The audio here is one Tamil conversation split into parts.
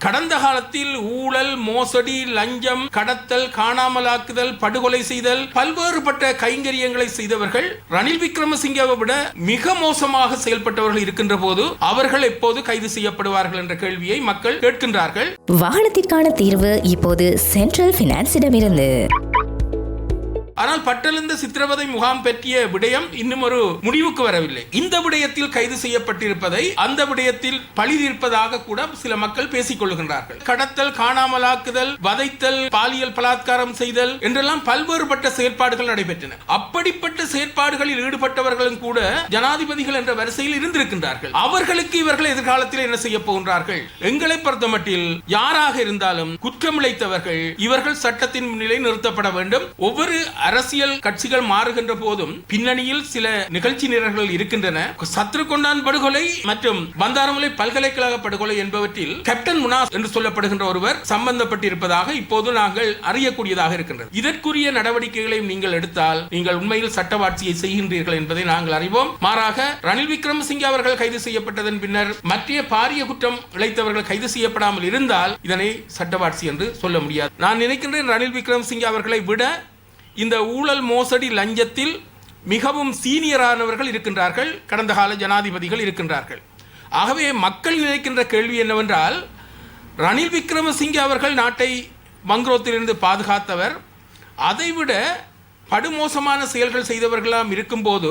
கடந்த காலத்தில் ஊழல் மோசடி லஞ்சம் கடத்தல் காணாமலாக்குதல் படுகொலை செய்தல் பல்வேறுபட்ட கைங்கரியங்களை செய்தவர்கள் ரணில் விக்ரமசிங்கவை விட மிக மோசமாக செயல்பட்டவர்கள் இருக்கின்ற போது அவர்கள் எப்போது கைது செய்யப்படுவார்கள் என்ற கேள்வியை மக்கள் கேட்கின்றார்கள். வாகனத்திற்கான தீர்வு இப்போது சென்ட்ரல் பினான்சிடமிருந்து ஆனால் பட்டலிந்த சித்திரவதை முகாம் பற்றிய விடயம் இன்னும் ஒரு முடிவுக்கு வரவில்லை. இந்த விடயத்தில் கைது செய்யப்பட்டிருப்பதை அந்த விடயத்தில் பழி தீர்ப்பதாக கூட சில மக்கள் பேசிக் கொள்கின்றார்கள் கடத்தல் காணாமலாக்குதல் வதைத்தல் பாலியல் பலாத்காரம் செய்தல் என்றெல்லாம் பல்வேறுபட்ட செயற்பாடுகள் நடைபெற்றன. அப்படிப்பட்ட செயற்பாடுகளில் ஈடுபட்டவர்களும் கூட ஜனாதிபதிகள் என்ற வரிசையில் இருந்திருக்கின்றார்கள். அவர்களுக்கு இவர்கள் எதிர்காலத்தில் என்ன செய்ய போகின்றார்கள்? எங்களை பொறுத்தமட்டில் யாராக இருந்தாலும் குற்றமிழைத்தவர்கள் இவர்கள் சட்டத்தின் முன்னிலை நிறுத்தப்பட வேண்டும். ஒவ்வொரு அரசியல் கட்சிகள் மாறுகின்ற போதும் பின்னணியில் சில நிகழ்ச்சி நிரல்கள் இருக்கின்றன. சத்ரு கொண்டான் படுகொலை மற்றும் பந்தாரமுலை பல்கலைக்கழக படுகொலை என்பவற்றில் கேப்டன் முனாஸ் என்று சொல்லப்படுகின்ற ஒருவர் சம்பந்தப்பட்டிருப்பதாக இப்போது நாங்கள் அறியக்கூடியதாக இருக்கின்றது. இதற்குரிய நடவடிக்கைகளையும் நீங்கள் எடுத்தால் நீங்கள் உண்மையில் சட்டவாட்சியை செய்கின்றீர்கள் என்பதை நாங்கள் அறிவோம். மாறாக ரணில் விக்ரமசிங்கே அவர்கள் கைது செய்யப்பட்டதன் பின்னர் மற்ற பாரிய குற்றம் இழைத்தவர்கள் கைது செய்யப்படாமல் இருந்தால் இதனை சட்டவாட்சி என்று சொல்ல முடியாது. நான் நினைக்கின்றேன் ரணில் விக்ரமசிங்கே அவர்களை விட இந்த ஊழல் மோசடி லஞ்சத்தில் மிகவும் சீனியரானவர்கள் இருக்கின்றார்கள். கடந்த கால ஜனாதிபதிகள் இருக்கின்றார்கள். ஆகவே மக்கள் நினைக்கின்ற கேள்வி என்னவென்றால் ரணில் விக்ரமசிங்கே அவர்கள் நாட்டை மங்க்ரோத்திலிருந்து பாதுகாத்தவர். அதைவிட படுமோசமான செயல்கள் செய்தவர்களாம் இருக்கும்போது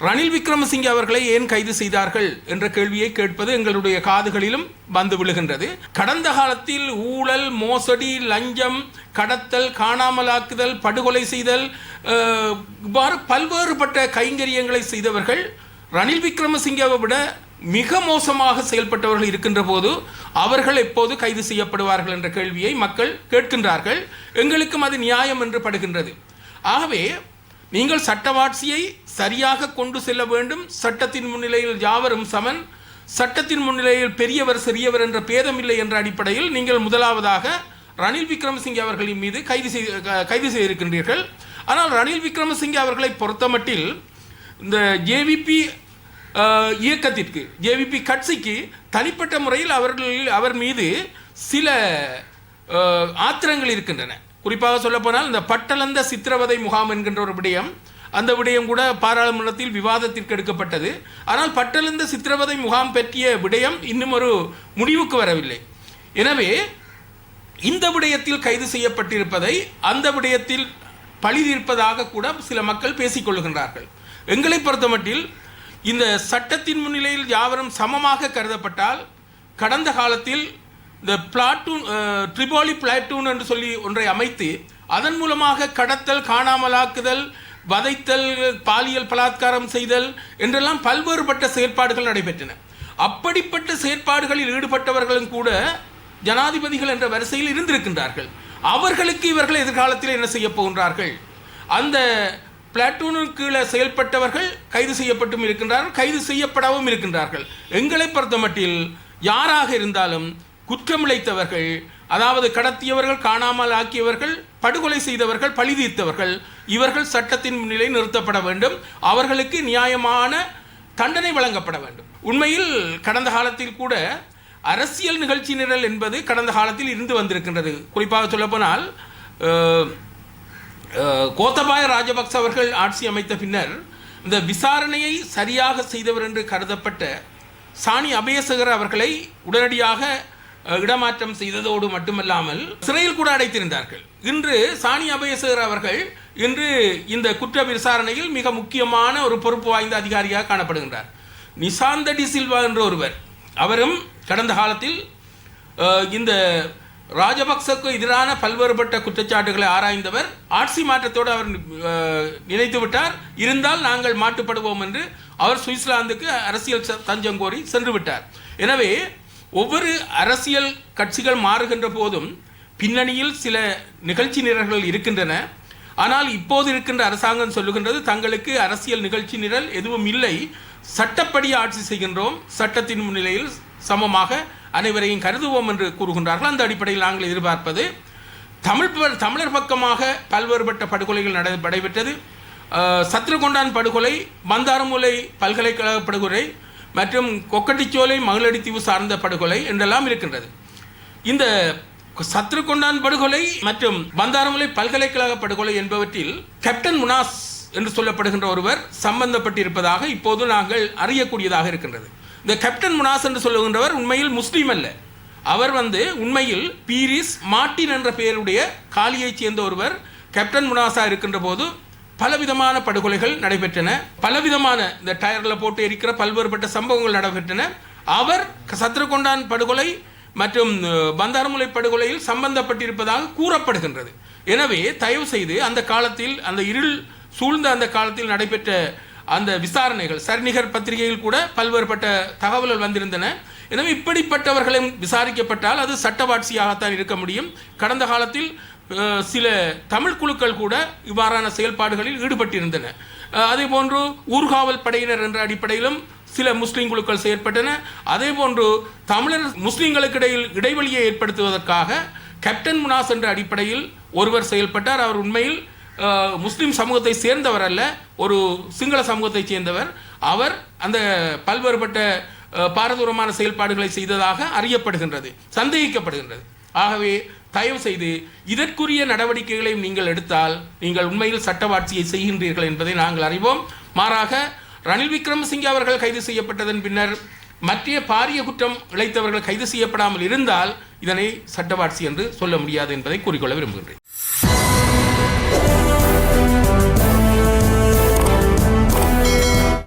ரணில் விக்ரமசிங்கே அவர்களை ஏன் கைது செய்தார்கள் என்ற கேள்வியை கேட்பது எங்களுடைய காதுகளிலும் வந்து விழுகின்றது. கடந்த காலத்தில் ஊழல் மோசடி லஞ்சம் கடத்தல் காணாமலாக்குதல் படுகொலை செய்தல் இவ்வாறு பல்வேறுபட்ட கைங்கரியங்களை செய்தவர்கள் ரணில் விக்ரமசிங்கவை விட மிக மோசமாக செயல்பட்டவர்கள் இருக்கின்ற போது அவர்கள் எப்போது கைது செய்யப்படுவார்கள் என்ற கேள்வியை மக்கள் கேட்கின்றார்கள். எங்களுக்கும் அது நியாயம் என்று படுகின்றது. ஆகவே நீங்கள் சட்டவாட்சியை சரியாக கொண்டு செல்ல வேண்டும். சட்டத்தின் முன்னிலையில் யாவரும் சமன். சட்டத்தின் முன்னிலையில் பெரியவர் சிறியவர் என்ற பேதமில்லை என்ற அடிப்படையில் நீங்கள் முதலாவதாக ரணில் விக்ரமசிங்கே அவர்களின் மீது கைது செய்து கைது செய்திருக்கின்றீர்கள். ஆனால் ரணில் விக்ரமசிங்கே அவர்களை பொறுத்தமட்டில் இந்த ஜேவிபி இயக்கத்திற்கு ஜேவிபி கட்சிக்கு தனிப்பட்ட முறையில் அவர்கள் அவர் மீது சில ஆத்திரங்கள் இருக்கின்றன. குறிப்பாக சொல்லப்போனால் இந்த பட்டளந்த சித்திரவதை முகாம் என்கின்ற ஒரு விடயம் அந்த விடயம் கூட பாராளுமன்றத்தில் விவாதத்திற்கு எடுக்கப்பட்டது. ஆனால் பட்டளந்த சித்திரவதை முகாம் பற்றிய விடயம் இன்னும் ஒரு முடிவுக்கு வரவில்லை. எனவே இந்த விடயத்தில் கைது செய்யப்பட்டிருப்பதை அந்த விடயத்தில் பழிதீர்ப்பதாக கூட சில மக்கள் பேசிக்கொள்கின்றார்கள் எங்களை பொறுத்தமட்டில் இந்த சட்டத்தின் முன்னிலையில் யாவரும் சமமாக கருதப்பட்டால் கடந்த காலத்தில் இந்த பிளாட்டூன் ட்ரிபோலி பிளாட்டூன் என்று சொல்லி ஒன்றை அமைத்து அதன் மூலமாக கடத்தல் காணாமலாக்குதல் வதைத்தல் பாலியல் பலாத்காரம் செய்தல் என்றெல்லாம் பல்வேறுபட்ட செயற்பாடுகள் நடைபெற்றன. அப்படிப்பட்ட செயற்பாடுகளில் ஈடுபட்டவர்களும் கூட ஜனாதிபதிகள் என்ற வரிசையில் இருந்திருக்கின்றார்கள். அவர்களுக்கு இவர்கள் எதிர்காலத்தில் என்ன செய்ய போகின்றார்கள்? அந்த பிளாட்டூனுக்கு கீழே செயல்பட்டவர்கள் கைது செய்யப்பட்டும் இருக்கின்றார்கள் கைது செய்யப்படவும் இருக்கின்றார்கள். எங்களை பொறுத்தமட்டில் யாராக இருந்தாலும் குற்றமிழைத்தவர்கள் அதாவது கடத்தியவர்கள் காணாமல் ஆக்கியவர்கள் படுகொலை செய்தவர்கள் பழிதீர்த்தவர்கள் இவர்கள் சட்டத்தின் முன்னிலை நிறுத்தப்பட வேண்டும். அவர்களுக்கு நியாயமான தண்டனை வழங்கப்பட வேண்டும். உண்மையில் கடந்த காலத்தில் கூட அரசியல் நிகழ்ச்சி நிரல் என்பது கடந்த காலத்தில் இருந்து வந்திருக்கின்றது. குறிப்பாக சொல்லப்போனால் கோத்தபாய ராஜபக்ச அவர்கள் ஆட்சி அமைத்த பின்னர் இந்த விசாரணையை சரியாக செய்தவர் என்று கருதப்பட்ட சாணி அபயசகர் அவர்களை உடனடியாக இடமாற்றம் செய்ததோடு மட்டுமல்லாமல் சிறையில் கூட அடைத்திருந்தார்கள். இன்று சாணி அபயசேகர் அவர்கள் இன்று இந்த குற்ற விசாரணையில் மிக முக்கியமான ஒரு பொறுப்பு வாய்ந்த அதிகாரியாக காணப்படுகின்றார். நிசாந்த டி சில்வா என்ற ஒருவர் அவரும் கடந்த காலத்தில் இந்த ராஜபக்சக்கு எதிரான பல்வேறுபட்ட குற்றச்சாட்டுகளை ஆராய்ந்தவர். ஆட்சி மாற்றத்தோடு அவர் நினைத்து விட்டார். இருந்தால் நாங்கள் மாட்டுப்படுவோம் என்று அவர் சுவிட்சர்லாந்துக்கு அரசியல் ச- தஞ்சம் கோரி சென்று விட்டார். எனவே ஒவ்வொரு அரசியல் கட்சிகள் மாறுகின்ற போதும் பின்னணியில் சில நிகழ்ச்சி நிரல்கள் இருக்கின்றன. ஆனால் இப்போது இருக்கின்ற அரசாங்கம் சொல்லுகின்றது தங்களுக்கு அரசியல் நிகழ்ச்சி நிரல் எதுவும் இல்லை. சட்டப்படி ஆட்சி செய்கின்றோம். சட்டத்தின் முன்னிலையில் சமமாக அனைவரையும் கருதுவோம் என்று கூறுகின்றார்கள். அந்த அடிப்படையில் நாங்கள் எதிர்பார்ப்பது தமிழ் ப- தமிழர் பக்கமாக பல்வேறுபட்ட படுகொலைகள் நட நடைபெற்றது. சத்ருகொண்டான் படுகொலை மந்தாரமுலை பல்கலைக்கழக படுகொலை மற்றும் கொக்கட்டிச்சோலை மகளடித்தீவு சார்ந்த படுகொலை என்றெல்லாம் இருக்கின்றது. இந்த சத்ருகொண்டான் படுகொலை மற்றும் பந்தாரமுலை பல்கலைக்கழக படுகொலை என்பவற்றில் கேப்டன் முனாஸ் என்று சொல்லப்படுகின்ற ஒருவர் சம்பந்தப்பட்டிருப்பதாக இப்போது நாங்கள் அறியக்கூடியதாக இருக்கின்றது. இந்த கேப்டன் முனாஸ் என்று சொல்லுகின்றவர் உண்மையில் முஸ்லீம் அல்ல. அவர் வந்து உண்மையில் பீரிஸ் மார்ட்டின் என்ற பெயருடைய காலியைச் சேர்ந்த ஒருவர் கேப்டன் முனாஸா இருக்கின்ற போது பலவிதமான படுகொலைகள் நடைபெற்றன. பலவிதமான இந்த டயரில் போட்டு எரிக்கிற பல்வேறுபட்ட சம்பவங்கள் நடைபெற்றன. அவர் சத்ருகொண்டான் படுகொலை மற்றும் பந்தாரமுலை படுகொலையில் சம்பந்தப்பட்டிருப்பதாக கூறப்படுகின்றது. எனவே தயவு செய்து அந்த காலத்தில் அந்த இருள் சூழ்ந்த அந்த காலத்தில் நடைபெற்ற அந்த விசாரணைகள் சரிநிகர் பத்திரிகையில் கூட பல்வேறுபட்ட தகவல்கள் வந்திருந்தன. எனவே இப்படிப்பட்டவர்களையும் விசாரிக்கப்பட்டால் அது சட்டவாட்சியாகத்தான் இருக்க முடியும். கடந்த காலத்தில் சில தமிழ் குழுக்கள் கூட இவ்வாறான செயல்பாடுகளில் ஈடுபட்டிருந்தன. அதே போன்று ஊர்காவல் படையினர் என்ற அடிப்படையிலும் சில முஸ்லீம் குழுக்கள் செயற்பட்டன. அதே போன்று தமிழர் முஸ்லீம்களுக்கு இடையில் இடைவெளியை ஏற்படுத்துவதற்காக கேப்டன் முனாஸ் என்ற அடிப்படையில் ஒருவர் செயல்பட்டார். அவர் உண்மையில் முஸ்லீம் சமூகத்தை சேர்ந்தவர் அல்ல ஒரு சிங்கள சமூகத்தைச் சேர்ந்தவர். அவர் அந்த பல்வேறுபட்ட பாரதூரமான செயல்பாடுகளை செய்ததாக அறியப்படுகின்றது சந்தேகிக்கப்படுகின்றது. ஆகவே தயவு செய்து இதற்குரிய நடவடிக்கைகளை நீங்கள் எடுத்தால் நீங்கள் உண்மையில் சட்டவாட்சியை செய்கின்றீர்கள் என்பதை நாங்கள் அறிவோம். மாறாக ரணில் விக்ரமசிங்கே அவர்கள் கைது செய்யப்பட்டதன் பின்னர் மற்ற பாரிய குற்றம் இழைத்தவர்கள் கைது செய்யப்படாமல் இருந்தால் இதனை சட்டவாட்சி என்று சொல்ல முடியாது என்பதை கூறிக்கொள்ள விரும்புகின்றேன்.